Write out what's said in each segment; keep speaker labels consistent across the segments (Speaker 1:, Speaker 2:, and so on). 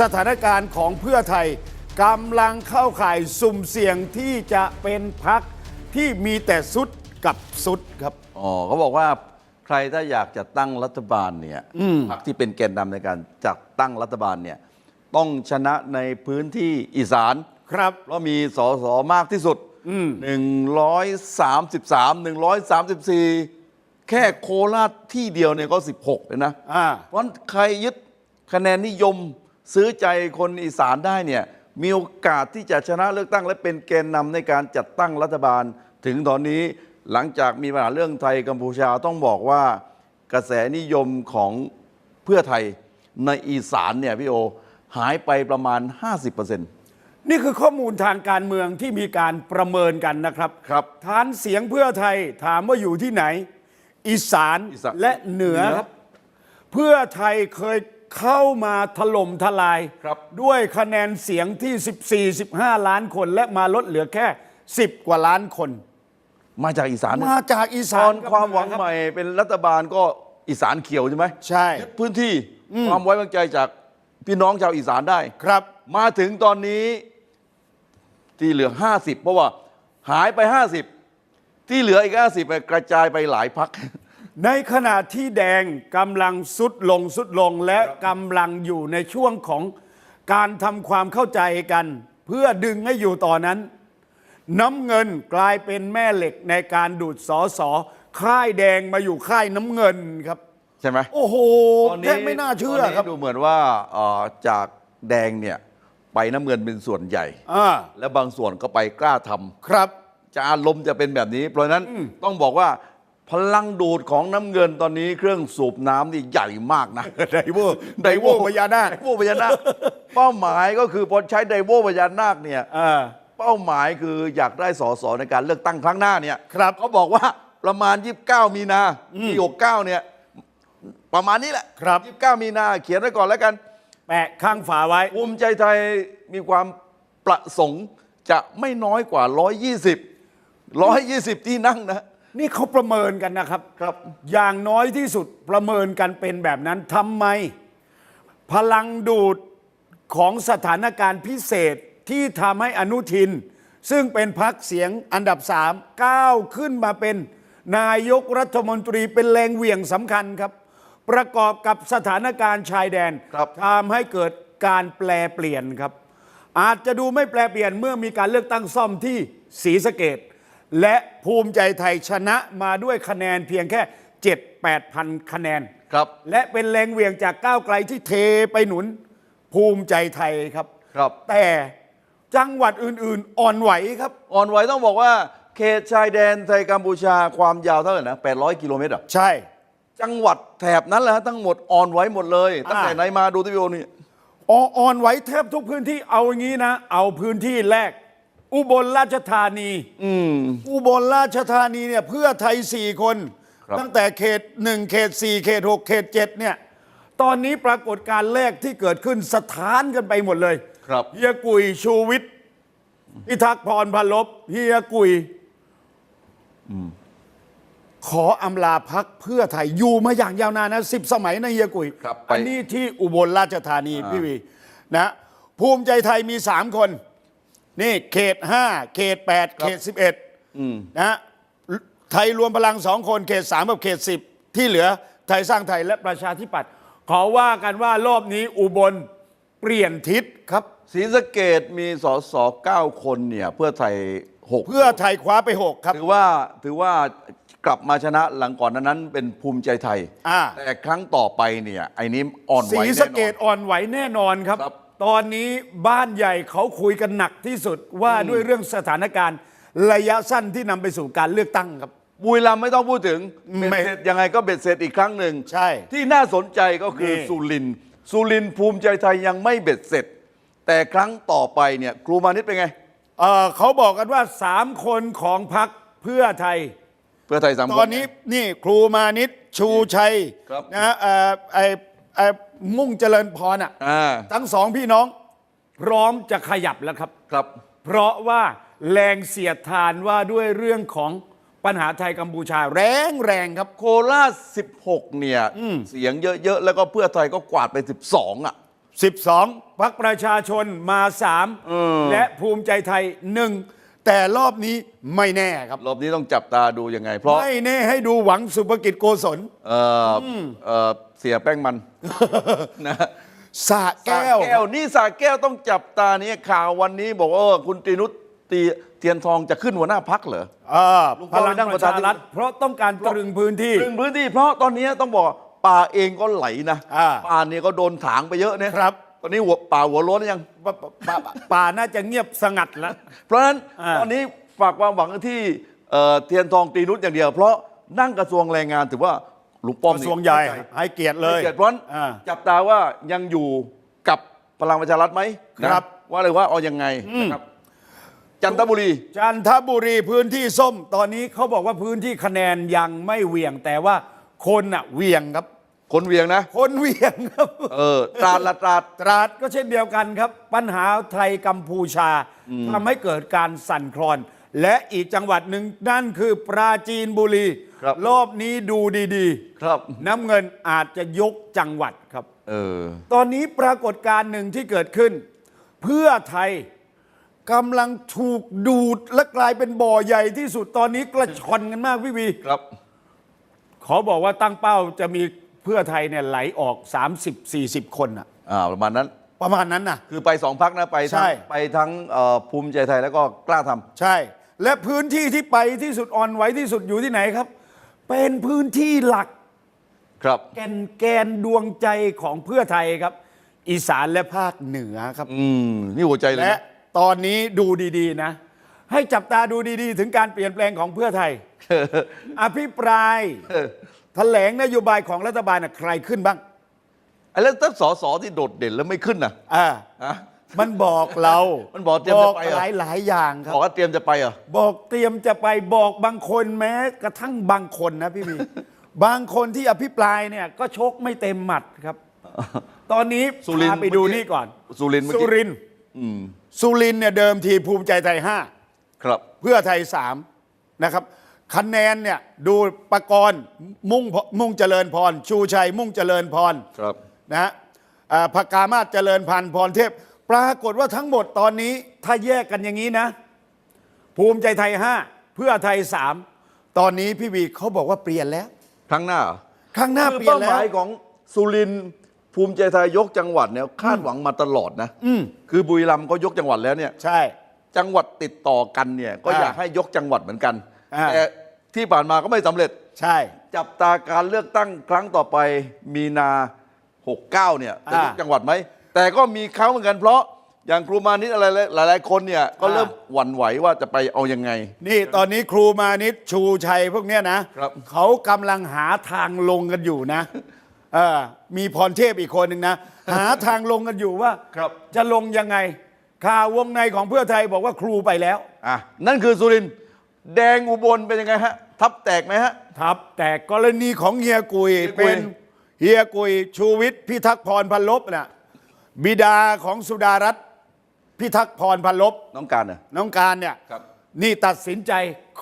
Speaker 1: สถานการณ์ของเพื่อไทยกำลังเข้าข่ายสุ่มเสี่ยงที่จะเป็นพักที่มีแต่สุดกับสุดครับ
Speaker 2: อ๋อเขาบอกว่าใครถ้าอยากจะตั้งรัฐบาลเนี่ยพรรคที่เป็นแกนนำในการจัดตั้งรัฐบาลเนี่ยต้องชนะในพื้นที่อีสาน
Speaker 1: ครับ
Speaker 2: เพราะมีสสมากที่สุด133 134แค่โคราชที่เดียวเนี่ยก็16เลยนะ
Speaker 1: อ่า
Speaker 2: เพราะฉะนั้นใครยึดคะแนนนิยม ซื้อใจคนอีสานได้เนี่ยมีโอกาสที่จะชนะเลือกตั้ง และเป็นแกนนำในการจัดตั้งรัฐบาล ถึงตอนนี้หลังจากมีปัญหาเรื่องไทยกัมพูชาต้องบอกว่ากระแสนิยมของเพื่อไทยในอีสานเนี่ยพี่โอหายไปประมาณ 50%
Speaker 1: นี่คือข้อมูลทางการเมืองที่มีการประเมินกันนะครับ
Speaker 2: ครับ
Speaker 1: ฐานเสียงเพื่อไทยถามว่าอยู่ที่ไหน อีสาน
Speaker 2: อีสาน
Speaker 1: และเหนือ
Speaker 2: เหนือ
Speaker 1: ครับ เพื่อไทยเคย เข้ามาถล่มทลาย
Speaker 2: ครับ
Speaker 1: ด้วยคะแนนเสียงที่ 14-15 ล้านคน และมาลดเหลือแค่ 10 กว่าล้านคน
Speaker 2: มาจากอีสานนะ
Speaker 1: มาจากอี
Speaker 2: ต
Speaker 1: สา
Speaker 2: อนน
Speaker 1: กับ
Speaker 2: ความหวัง
Speaker 1: เนือรับ
Speaker 2: ใหม่เป็นรัฐบาลก็อีสานเขียวใช่ไหม
Speaker 1: ใช่
Speaker 2: ยึดพื้นที่ความไว้วางใจจากพี่น้องชาวอีสานได้
Speaker 1: ครับ
Speaker 2: มาถึงตอนนี้ที่เหลือ 50 เพราะว่าหายไป 50 ที่เหลืออีก 50ไปกระจายไปหลายพัก
Speaker 1: ในขณะที่แดงกำลังสุดลงสุดลงและกำลังอยู่ในช่วงของการทำความเข้าใจกัน เพื่อดึงให้อยู่ต่อนนั้น น้ำเงินกลายเป็นแม่เหล็กในการดูดสอสอค่ายแดงมาอยู่ค่ายน้ำเงินครับ
Speaker 2: ใช่ไหม
Speaker 1: โอ้โห
Speaker 2: ตอน
Speaker 1: แท
Speaker 2: นี้
Speaker 1: บไม่น่าเชื่อ
Speaker 2: ตนนี้
Speaker 1: ครับ
Speaker 2: ดูเหมือนว่าเอ่อจากแดงเนี่ยไปน้ำเงินเป็นส่วนใหญ่
Speaker 1: อ่า
Speaker 2: และบางส่วนก็ไปกล้าทำ
Speaker 1: ครับ
Speaker 2: จะอารมณ์จะเป็นแบบนี้ เพราะฉะนั้นต้องบอกว่า พลังดูดของน้ำเงินตอนนี้เครื่องสูบน้ำนี่ใหญ่มากนะ
Speaker 1: ไดโวไดโวพญานาค
Speaker 2: ไดโวพญานาค เป้าหมายก็คือพอใช้ไดโวพญานาคเนี่ย
Speaker 1: อ่า
Speaker 2: เป้าหมายคืออยากได้สอสอในการเลือกตั้งครั้งหน้าเนี่ย
Speaker 1: ครับ
Speaker 2: เขาบอกว่าประมาณ 29 มีนาปี69เนี่ยประมาณนี้แหละ
Speaker 1: ครับ
Speaker 2: 29 มีนาเขียนไว้ก่อนแล้วกัน
Speaker 1: แปะข้างฝาไว้
Speaker 2: ภูมิใจไทยมีความประสงค์จะไม่น้อยกว่า 120 120 ที่นั่งนะ
Speaker 1: นี่เขาประเมินกันนะครับ
Speaker 2: ครับ
Speaker 1: อย่างน้อยที่สุดประเมินกันเป็นแบบนั้นทำไม พลังดูดของสถานการณ์พิเศษที่ทำให้อนุทิน ซึ่งเป็นพักเสียงอันดับสามก้าวขึ้นมาเป็นนายกรัฐมนตรีเป็นแรงเหวี่ยงสำคัญครับ ประกอบกับสถานการณ์ชายแดน
Speaker 2: ครับ
Speaker 1: ทำให้เกิดการแปลเปลี่ยนครับ อาจจะดูไม่แปลเปลี่ยนเมื่อมีการเลือกตั้งซ่อมที่ศรีสะเกด และภูมิใจไทยชนะมาด้วยคะแนนเพียงแค่ 7-8พันคะแนน
Speaker 2: ครับ
Speaker 1: และเป็นแรงเหวี่ยงจากก้าวไกลที่เทไปหนุนภูมิใจไทยครับ
Speaker 2: ครับ
Speaker 1: แต่จังหวัดอื่นๆ อ่อนไหวครับ
Speaker 2: อ่อนไหวต้องบอกว่าเขตชายแดนไทยกัมพูชาความยาวเท่าไหร่นะ 800 กิโลเมตรเหรอ
Speaker 1: ใช่
Speaker 2: จังหวัดแถบนั้นแหละฮะทั้งหมดอ่อนไหวหมดเลย ตั้งแต่
Speaker 1: อ่า
Speaker 2: ไหนมาดูที่วิดีโอนี่
Speaker 1: อ่ออ่อนไหวแทบทุกพื้นที่เอาอย่างนี้นะ เอาพื้นที่แรก อุบลราชธานี
Speaker 2: อืม
Speaker 1: อุบลราชธานีเนี่ยเพื่อไทยสี่คน
Speaker 2: ครับ
Speaker 1: ตั้งแต่เขตหนึ่งเขตสี่เขตหกเขตเจ็ดเนี่ย ตอนนี้ปรากฏการณ์แรกที่เกิดขึ้นสถานกันไปหมดเลย
Speaker 2: ครับ
Speaker 1: เฮียกุยชูวิทย์พิทักษ์พรพลบเฮียกุยขออำลาพักเพื่อไทยอยู่มาอย่างยาวนานนะสิบสมัยนะเฮียกุย
Speaker 2: ครับไป
Speaker 1: อันนี้ที่อุบลราชธานี
Speaker 2: อ่า
Speaker 1: พี่วีนะ ภูมิใจไทยมีสามคน นี่เขตห้าเขตแปดเขตสิบเอ็ด
Speaker 2: อืม
Speaker 1: นะไทยรวมพลังสองคนเขตสามกับเขตสิบที่เหลือไทยสร้างไทยและประชาธิปัตย์ขอว่ากันว่ารอบนี้อุบลเปลี่ยนทิศครับ
Speaker 2: ศรีสะเกดมีสส9คนเนี่ยเพื่อไทย6
Speaker 1: เพื่อไทยคว้าไปหกครับ
Speaker 2: ถือว่าถือว่ากลับมาชนะหลังก่อนนั้นนั้นเป็นภูมิใจไทย
Speaker 1: อ่า
Speaker 2: แต่ครั้งต่อไปเนี่ยไอ้นี้อ่อนไห
Speaker 1: สี
Speaker 2: วแน่นอน
Speaker 1: สะเกดอ่อนไหวแน่นอนครับ
Speaker 2: ครับ
Speaker 1: ตอนนี้บ้านใหญ่เขาคุยกันหนักที่สุดว่าด้วยเรื่องสถานการณ์ ระยะสั้นที่นำไปสู่การเลือกตั้งครับ
Speaker 2: บุรีรัมย์ไม่ต้องพูดถึงเบ็ด
Speaker 1: ไม่
Speaker 2: เสร็จยังไงก็เบ็ดเสร็จอีกครั้งหนึ่ง
Speaker 1: ใช่
Speaker 2: ที่น่าสนใจก็คือ
Speaker 1: นี่
Speaker 2: สุรินทร์สุรินทร์ภูมิใจไทยยังไม่เบ็ดเสร็จ แต่ครั้งต่อไปเนี่ยครูมานิดเป็นไง
Speaker 1: เอ่อเขาบอกกันว่าสามคนของพรรคเพื่อไทย
Speaker 2: เพื่อไทยสาม
Speaker 1: ตอนนี้นี่ครูมานิดชูชัย
Speaker 2: ครับ
Speaker 1: นะเอ่อไอ ไอมุ่งเจริญพรอะ
Speaker 2: อ่า
Speaker 1: ทั้งสองพี่น้องพร้อมจะขยับแล้วครับ
Speaker 2: ครับ
Speaker 1: เพราะว่าแรงเสียดทานว่าด้วยเรื่องของปัญหาไทยกัมพูชาแรงแรงครับ
Speaker 2: โคราช 16 เนี่ย เสียงเยอะ ๆ แล้วก็เพื่อไทยก็กวาดไป 12 อะ
Speaker 1: 12พักประชาชนมา3และภูมิใจไทยหนึ่งแต่รอบนี้ไม่แน่ครับ
Speaker 2: รอบนี้ต้องจับตาดูยังไง เพราะ
Speaker 1: ไม่แน่ให้ดูหวังสุภกิจโกศล
Speaker 2: เอ่ออเอ่อเสียแป้งมันนะ
Speaker 1: สระแก้ว
Speaker 2: สระแก้วนี่สาแก้วต้องจับตานี้ข่าววันนี้บอกว่าเออคุณตรีนุชตีเทียนทองจะขึ้นหัวหน้าพักเหรอ
Speaker 1: เออ
Speaker 2: ลุง
Speaker 1: พ
Speaker 2: ป้อม
Speaker 1: ลัง
Speaker 2: ไปนั่ง
Speaker 1: ป
Speaker 2: ประ
Speaker 1: ระ
Speaker 2: ชา
Speaker 1: ชา
Speaker 2: ธิปไตย
Speaker 1: รัฐเพราะต้องการตรึงพื้นที่
Speaker 2: ถึงพื้นที่ เพราะตอนนี้ต้องบอกป่าเองก็ไหลนะ
Speaker 1: อ่า
Speaker 2: ป่าเนี่ยก็โดนถางไปเยอะเนี่ย
Speaker 1: ครับ
Speaker 2: ตอนนี้หัวป่าหัวโล้นยัง
Speaker 1: ป่าป่าป่าน่าจะเงียบสงัดแล้ว
Speaker 2: เพราะฉะนั้น
Speaker 1: อ่า
Speaker 2: ตอนนี้ฝากความหวังที่เอ่อเทียนทองตรีนุชอย่างเดียว เพราะนั่งกระทรวงแรงงานถือว่า ลุงป้อม
Speaker 1: ก
Speaker 2: นี่
Speaker 1: ระทรวงใหญ่ให้เกียรติเลย
Speaker 2: ให้เกียรติเพราะฉะนั้น
Speaker 1: อ่า
Speaker 2: จับตาว่ายังอยู่กับพลังประชารัฐไหมนะครับ ว่าเลยว่าเอายังไงนะครับ จันทบุรี
Speaker 1: จันทบุรีพื้นที่ส้ม ตอนนี้เขาบอกว่าพื้นที่คะแนนยังไม่เหวี่ยงแต่ว่าคนอะเหวี่ยงครับ
Speaker 2: คนเวียงนะ
Speaker 1: คนเหวี่ยงครับ
Speaker 2: เออตราดละตราด
Speaker 1: ตราดก็เช่นเดียวกันครับ ปัญหาไทยกัมพูชาทำให้เกิดการสั่นคลอน และอีกจังหวัดหนึ่งนั่นคือปราจีนบุรี
Speaker 2: ครับ
Speaker 1: รอบนี้ดูดี
Speaker 2: ครับ
Speaker 1: ๆ น้ำเงินอาจจะยกจังหวัดครับ
Speaker 2: เออ
Speaker 1: ตอนนี้ปรากฏการณ์หนึ่งที่เกิดขึ้น เพื่อไทยกำลังถูกดูดและกลายเป็นบ่อใหญ่ที่สุดตอนนี้กระชอนกันมากพี่วี
Speaker 2: ครับ
Speaker 1: ขอบอกว่าตั้งเป้าจะมีเพื่อไทยเนี่ยไหลออก 30-40 คนอะ
Speaker 2: อ่า ประมาณนั้น
Speaker 1: ประมาณนั้นนะ
Speaker 2: คือไปสองพักนะ ไปทั้
Speaker 1: ใช่
Speaker 2: งไปทั้งเอ่อภูมิใจไทยแล้วก็กล้าทำ
Speaker 1: ใช่ และพื้นที่ที่ไปที่สุดอ่อนไหวที่สุดอยู่ที่ไหนครับ เป็นพื้นที่หลัก
Speaker 2: ครับ
Speaker 1: แกนแกนดวงใจของเพื่อไทยครับ อีสานและภาคเหนือครับ
Speaker 2: อืม นี่หัวใจเลย
Speaker 1: และ
Speaker 2: นะ
Speaker 1: ตอนนี้ดูดีๆนะ ให้จับตาดูดีๆ ถึงการเปลี่ยนแปลงของเพื่อไทย อภิปรายแถลงนโยบายของรัฐบาลน่ะใครขึ้นบ้าง
Speaker 2: ไอ้แล้วถ้าสอสอที่โดดเด่นแล้วไม่ขึ้นนะ
Speaker 1: อ่า
Speaker 2: อะ
Speaker 1: มันบอกเรา
Speaker 2: มันบอกเตรียมจะไปเหรอ
Speaker 1: หลายหลายๆอย่างครับ
Speaker 2: บอกว่าเตรียมจะไปเหรอ
Speaker 1: บอกเตรียมจะไปบอกบางคนแม้กระทั่งบางคนนะพี่วีบางคนที่อภิปรายเนี่ยก็ชกไม่เต็มหมัดครับ ตอนนี้
Speaker 2: สุรินทร์
Speaker 1: พาไปดูนี่ก่อน
Speaker 2: สุรินทร์เมื่อ
Speaker 1: สุ
Speaker 2: กี้
Speaker 1: รินทร์
Speaker 2: อืม
Speaker 1: สุรินทร์เนี่ยเดิมทีภูมิใจไทยห้า
Speaker 2: ครับ
Speaker 1: เพื่อไทยสามนะครับ คะแนนเนี่ยดูประกรณ์มุ่งมุ่งเจริญพร ชูชัยมุ่งเจริญพร
Speaker 2: ครับ
Speaker 1: นะฮะอ่าพกามาศเจริญพันธ์พรเทพ ปรากฏว่าทั้งหมดตอนนี้ถ้าแยกกันอย่างนี้นะ ภูมิใจไทยห้าเพื่อไทยสามตอนนี้พี่วีเขาบอกว่าเปลี่ยนแล้ว
Speaker 2: ครั้งหน้าเหรอ
Speaker 1: ข้างหน้า
Speaker 2: คือ
Speaker 1: เปลี่ยน
Speaker 2: เป้าห
Speaker 1: แล้ว
Speaker 2: มายของสุรินทร์ภูมิใจไทยยกจังหวัดเนี่ยคาดหวังมาตลอดนะคือบุรีรัมย์ก็ยกจังหวัดแล้วเนี่ย
Speaker 1: ใช่
Speaker 2: จังหวัดติดต่อกันเนี่ยก็
Speaker 1: อ่า
Speaker 2: อยากให้ยกจังหวัดเหมือนกัน
Speaker 1: อ่า
Speaker 2: แต่ที่ผ่านมาก็ไม่สำเร็จ
Speaker 1: ใช่
Speaker 2: จับตาการเลือกตั้งครั้งต่อไปมีนา 69 เนี่ยจะยก
Speaker 1: อ่า
Speaker 2: จังหวัดไหม แต่ก็มีเขาเหมือนกันเพราะอย่างครูมานิดอะไรหลาย ๆ คนเนี่ยก็
Speaker 1: อ่า
Speaker 2: เริ่มหวั่นไหวว่าจะไปเอายังไง
Speaker 1: นี่ตอนนี้ครูมานิดชูชัยพวกเนี้ยนะครับ เขากำลังหาทางลงกันอยู่นะเออมีพรเทพอีกคนหนึ่งนะ หาทางลงกันอยู่ว่า
Speaker 2: ครับ
Speaker 1: จะลงยังไงข่าววงในของเพื่อไทยบอกว่าครูไปแล้ว
Speaker 2: อะนั่นคือสุรินทร์แดงอุบลเป็นยังไงฮะ ทับแตกไหมฮะ
Speaker 1: ครับ แต่กรณีของเฮียกุย
Speaker 2: เฮียกุย
Speaker 1: เป็นเฮียกุยชูวิทย์พิทักษ์พรพันลบน่ะ บิดาของสุดารัตน์พิทักษ์พรพันลบ
Speaker 2: น้องการน่ะ
Speaker 1: น้องการเนี่ย
Speaker 2: ครับ
Speaker 1: นี่ตัดสินใจ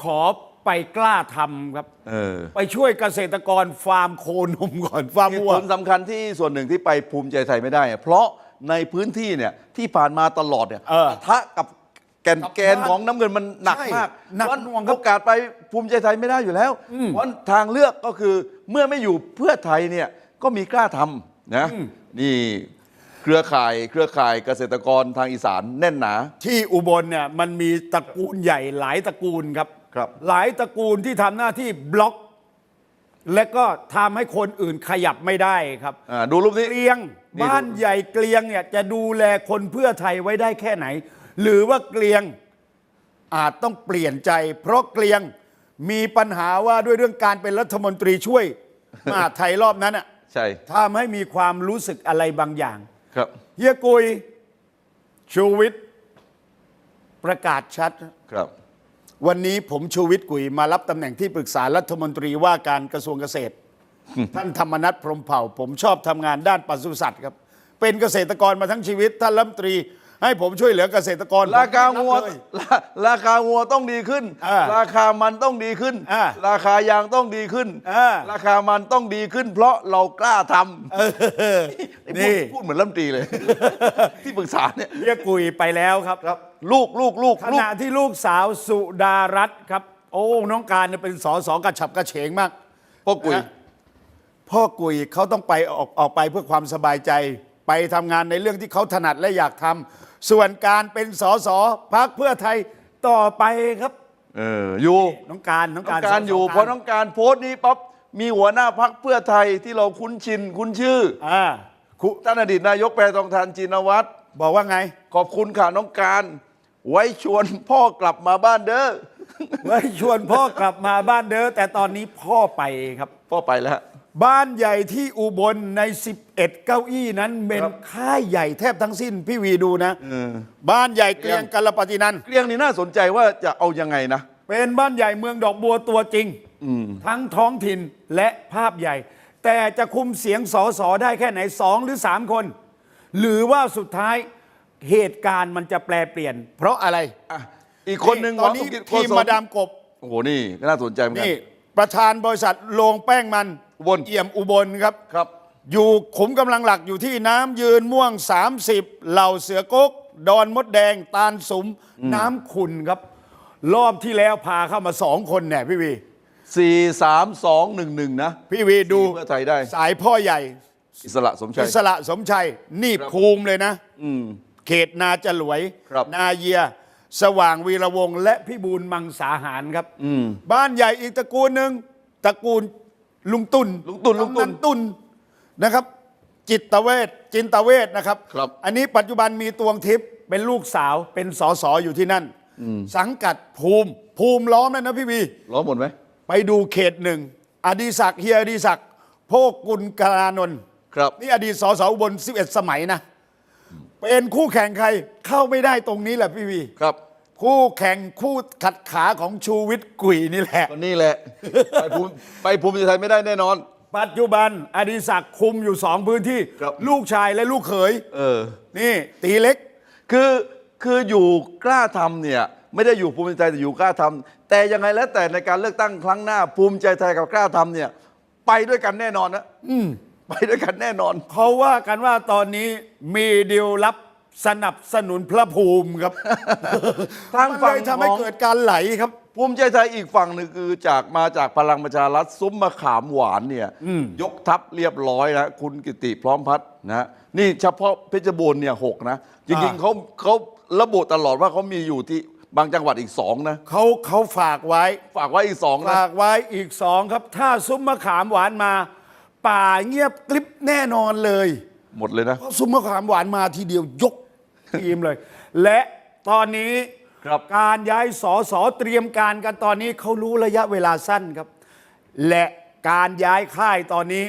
Speaker 1: ขอไปกล้าทำครับ
Speaker 2: เออ
Speaker 1: ไปช่วยเกษตรกรฟาร์มโคนมก่อนฟาร์ม
Speaker 2: เหตุ
Speaker 1: วัว
Speaker 2: ผลสำคัญที่ส่วนหนึ่งที่ไปภูมิใจไทยไม่ได้อะเพราะในพื้นที่เนี่ยที่ผ่านมาตลอดเนี่ย
Speaker 1: เออ
Speaker 2: ปะทะกับแกนแกนของน้ำเงินมันหนัก
Speaker 1: ใช่
Speaker 2: มาก
Speaker 1: หนัก
Speaker 2: เพราะ
Speaker 1: หน่วงครับ
Speaker 2: โอกาสไปภูมิใจไทยไม่ได้อยู่แล้ว เพราะทางเลือกก็คือเมื่อไม่อยู่เพื่อไทยเนี่ยก็มีกล้าทำนะนี่ เครือข่ายเครือข่ายเกษตรกรทางอีสานแน่นหนา
Speaker 1: ที่อุบลเนี่ยมันมีตระกูลใหญ่หลายตระกูลครับ
Speaker 2: ครับ
Speaker 1: หลายตระกูลที่ทำหน้าที่บล็อก และก็ทำให้คนอื่นขยับไม่ได้ครับ
Speaker 2: อ่าดูรูปนี้
Speaker 1: เกลียง
Speaker 2: นี่
Speaker 1: บ้านใหญ่เกลียงเนี่ยจะดูแลคนเพื่อไทยไว้ได้แค่ไหน หรือว่าเกลียงอาจต้องเปลี่ยนใจ เพราะเกลียงมีปัญหาว่าด้วยเรื่องการเป็นรัฐมนตรีช่วย มหาดไทยรอบนั้นอะ
Speaker 2: ใช่
Speaker 1: ทำให้มีความรู้สึกอะไรบางอย่าง
Speaker 2: ครับ
Speaker 1: เฮียกุยชูวิทย์ประกาศชัด
Speaker 2: ครับ
Speaker 1: วันนี้ผมชูวิทย์กุยมารับตำแหน่งที่ปรึกษารัฐมนตรีว่าการกระทรวงเกษตร ท่านธรรมนัฐพรหมเผ่า ผมชอบทำงานด้านปศุสัตว์ครับ เป็นเกษตรกรมาทั้งชีวิต ท่านรัฐมนตรี ให้ผมช่วยเหลือเกษตรกร
Speaker 2: ราคา
Speaker 1: ผม
Speaker 2: งัว
Speaker 1: ไม่รับเลย
Speaker 2: ราราคางัวต้องดีขึ้น
Speaker 1: อ่า
Speaker 2: ราคามันต้องดีขึ้น
Speaker 1: อ่า
Speaker 2: ราคายางต้องดีขึ้น
Speaker 1: อ่า
Speaker 2: ราคามันต้องดีขึ้น เพราะเรากล้าทำ
Speaker 1: เออ
Speaker 2: ไอ้พูด
Speaker 1: นี่
Speaker 2: พูดเหมือนรัฐมนตรีเลย ที่ปรึกษาเนี่ย
Speaker 1: เรียกกุยไปแล้วครับ
Speaker 2: ครับ ลูกลูกลูก
Speaker 1: ข
Speaker 2: ลูก
Speaker 1: ณะที่ลูกสาวสุดารัตน์ครับ โอ้น้องการเนี่ยเป็นสอสอกระฉับกระเฉงมาก
Speaker 2: พ่อกุย
Speaker 1: นะพ่อกุยเขาต้องไปออกออกไปเพื่อความสบายใจ ไปทำงานในเรื่องที่เขาถนัดและอยากทำ ส่วนการเป็นสอสอพักเพื่อไทยต่อไปครับ
Speaker 2: เอออยู่
Speaker 1: น้องการน้อง
Speaker 2: ต้
Speaker 1: กา
Speaker 2: อ
Speaker 1: รง
Speaker 2: การอยู่
Speaker 1: สส
Speaker 2: พอต้องการโพสต์นี้ปั๊บมีหัวหน้าพักเพื่อไทยที่เราคุ้นชินคุ้นชื่อ
Speaker 1: อ่าคุ
Speaker 2: ท่านอดีตนายกแปรทองทานจินวัตร
Speaker 1: บอกว่าไง
Speaker 2: ขอบคุณค่ะน้องการ ไว้ชวนพ่อกลับมาบ้านเด้อ
Speaker 1: ไว้ชวนพ่อกลับมาบ้านเด้อแต่ตอนนี้พ่อไปครับ
Speaker 2: พ่อไปแล้ว
Speaker 1: บ้านใหญ่ที่อุบลใน 11 เก้าอี้นั้นเป็น
Speaker 2: ครับ
Speaker 1: ค่ายใหญ่แทบทั้งสิ้น พี่วีดูนะบ้านใหญ่เกรียงกัลปฏินันท์
Speaker 2: เกลียงนี่น่าสนใจว่าจะเอายังไงนะ
Speaker 1: เป็นบ้านใหญ่เมืองดอกบัวตัวจริงทั้งท้องถิ่นและภาพใหญ่ แต่จะคุมเสียงสอสอได้แค่ไหนสองหรือสามคน หรือว่าสุดท้ายเหตุการณ์มันจะแปลเปลี่ยน เพราะอะไร
Speaker 2: อะอีกคนหนึ่ง
Speaker 1: ตอนนี้
Speaker 2: หมสมคิด
Speaker 1: ทีม
Speaker 2: โกศล
Speaker 1: มาดามกบ
Speaker 2: โอ้โหนี่ก็น่าสนใจเหมือนกั
Speaker 1: นี่
Speaker 2: น
Speaker 1: ประธานบริษัทโรงแป้งมัน
Speaker 2: อุบล
Speaker 1: เอี่ยมอุบลครับ
Speaker 2: ครับ
Speaker 1: อยู่ขุมกำลังหลักอยู่ที่น้ำยืนม่วง 30 เหล่าเสือกกดอนมดแดง ตาลสุม น้ำขุนครับ รอบที่แล้วพาเข้ามาสองคนเนี่ยพี่วี
Speaker 2: สี่สามสองหนึ่งหนึ่งนะ
Speaker 1: พี่วีดู
Speaker 2: เพื่อไทยได้
Speaker 1: สายพ่อใหญ่
Speaker 2: อิสระสมชั
Speaker 1: อิ
Speaker 2: ย
Speaker 1: สระสมชัย นี่
Speaker 2: ครับ
Speaker 1: ภูมิเลยนะ
Speaker 2: อืม
Speaker 1: เขตนาจรวย
Speaker 2: ครับ
Speaker 1: นาเยีย สว่างวีระวงศ์และพิบูลมังสาหารครับบ้านใหญ่อีกตระกูลหนึ่งตระกูลลุงตุน
Speaker 2: ลุงตุ่นลุงตุ่น
Speaker 1: กำตุนนะครับ จิตเวชจินตเวชนะครับ
Speaker 2: ครับ
Speaker 1: อันนี้ปัจจุบันมีตวงทิพย์เป็นลูกสาวเป็นสอสออยู่ที่นั่น สังกัดภูมิ ภูมิล้อมนั่นนะพี่วี
Speaker 2: ร้องหมดไหม
Speaker 1: ไปดูเขตหนึ่งอดีศักดิ์เฮียอดีศักดิ์โพกุลกานนท์
Speaker 2: ครับ
Speaker 1: นี่อดีตสสอุบล11 สมัยนะ เป็นคู่แข่งใครเข้าไม่ได้ตรงนี้แหละพี่วี
Speaker 2: ครับ
Speaker 1: คู่แข่งคู่ขัดขาของชูวิทย์กุยนี่แหละ
Speaker 2: ก็นี่แหละ ไปภูมิไปภูมิใจไทยไม่ได้แน่นอน
Speaker 1: ปัจจุบันอดีศักดิ์คุมอยู่สองพื้นที่
Speaker 2: ครับ
Speaker 1: ลูกชายและลูกเขย
Speaker 2: เออ
Speaker 1: นี่ตีเล็ก
Speaker 2: คือคืออยู่กล้าทำเนี่ย ไม่ได้อยู่ภูมิใจไทยแต่อยู่กล้าทำแต่ยังไงแล้วแต่ในการเลือกตั้งครั้งหน้าภูมิใจไทยกับกล้าทำเนี่ย ไปด้วยกันแน่นอนนะ ไปด้วยกันแน่นอน
Speaker 1: เขาว่ากันว่าตอนนี้มีดีลลับสนับสนุนพระภูมิครับ
Speaker 2: ทางฝั่ง
Speaker 1: มันเลยทำให้
Speaker 2: ของ
Speaker 1: เกิดการไหลครับ
Speaker 2: ภูมิใจไทยอีกฝั่งหนึ่งคือจากมาจากพลังประชารัฐซุ้มมะขามหวานเนี่ยยกทัพเรียบร้อยนะคุณกิติพร้อมพัฒน์นะนี่เฉพาะเพชรบูรณ์เนี่ยหกนะ จริง
Speaker 1: อ่า
Speaker 2: ๆเขาเขาระบุตลอดว่าเขามีอยู่ที่บางจังหวัดอีกสองนะ
Speaker 1: เขาเขาฝากไว้
Speaker 2: ฝากไว้อีกสองนะ
Speaker 1: ฝากไว้อีกสองครับ ถ้าซุ้มมะขามหวานมา ป่าเงียบกริบแน่นอนเลย
Speaker 2: หมดเลยนะ
Speaker 1: เพราะซุ้มมะขามหวานมาทีเดียวยกทีมเลย และตอนนี้
Speaker 2: ครับ
Speaker 1: การย้ายสอสอเตรียมการกันตอนนี้เขารู้ระยะเวลาสั้นครับ และการย้ายค่ายตอนนี้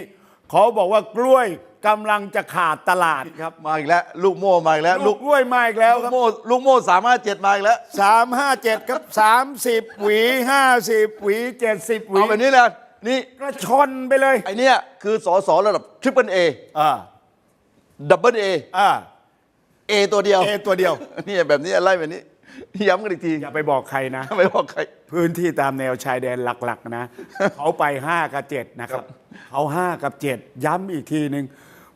Speaker 1: เขาบอกว่ากล้วยกำลังจะขาดตลาดครับ
Speaker 2: มาอีกแล้ว ลูกโม่มาอีกแล้ว
Speaker 1: ลูกกล้วยมาอีกแล้ว
Speaker 2: ลู
Speaker 1: ค
Speaker 2: ก
Speaker 1: รับ
Speaker 2: โม่ลูกโม่สามารถเจ็ดมาอีกแล้ว
Speaker 1: สามห้าเจ็ดครับสามสิบหวีห้าสิบหวีเจ็ดสิบหวี
Speaker 2: เอาแบบนี้เลย นี่
Speaker 1: กระชอนไปเลย
Speaker 2: ไอเนี้ยคือสอสอระดับทริปเปิลเอ
Speaker 1: อ่า
Speaker 2: ดับเบิลเอ
Speaker 1: อ่า
Speaker 2: เอตัวเดียว
Speaker 1: เอตัวเดียว
Speaker 2: นี่แบบนี้ไล่แบบนี้ ย้ำกันอีกที
Speaker 1: อย่าไปบอกใครนะ
Speaker 2: ไม่บอกใคร
Speaker 1: พื้นที่ตามแนวชายแดนหลักๆนะ เขาไป 5 กับ7นะครับ เขา5กับ 7 ย้ำอีกทีหนึ่ง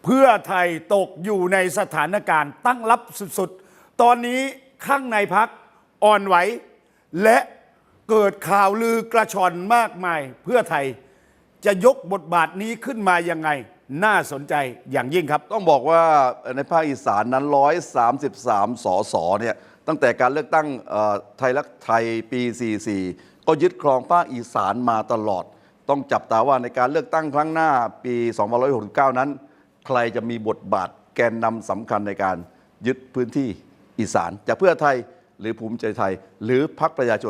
Speaker 1: เพื่อไทยตกอยู่ในสถานการณ์ตั้งรับสุดๆ ตอนนี้ข้างในพักอ่อนไหว และ เกิดข่าวลือกระชอนมากมาย เพื่อไทยจะยกบทบาทนี้ขึ้นมายังไง น่าสนใจอย่างยิ่งครับ
Speaker 2: ต้องบอกว่าในภาคอีสานนั้น 133 สสเนี่ยตั้งแต่การเลือกตั้งไทยรักไทยปี 44 ก็ยึดครองภาคอีสานมาตลอด ต้องจับตาว่าในการเลือกตั้งครั้งหน้าปี 2569 นั้น ใครจะมีบทบาทแกนนำสำคัญในการยึดพื้นที่อีสานจะเพื่อไทยหรือภูมิใจไทย หรือพรรคประชาชน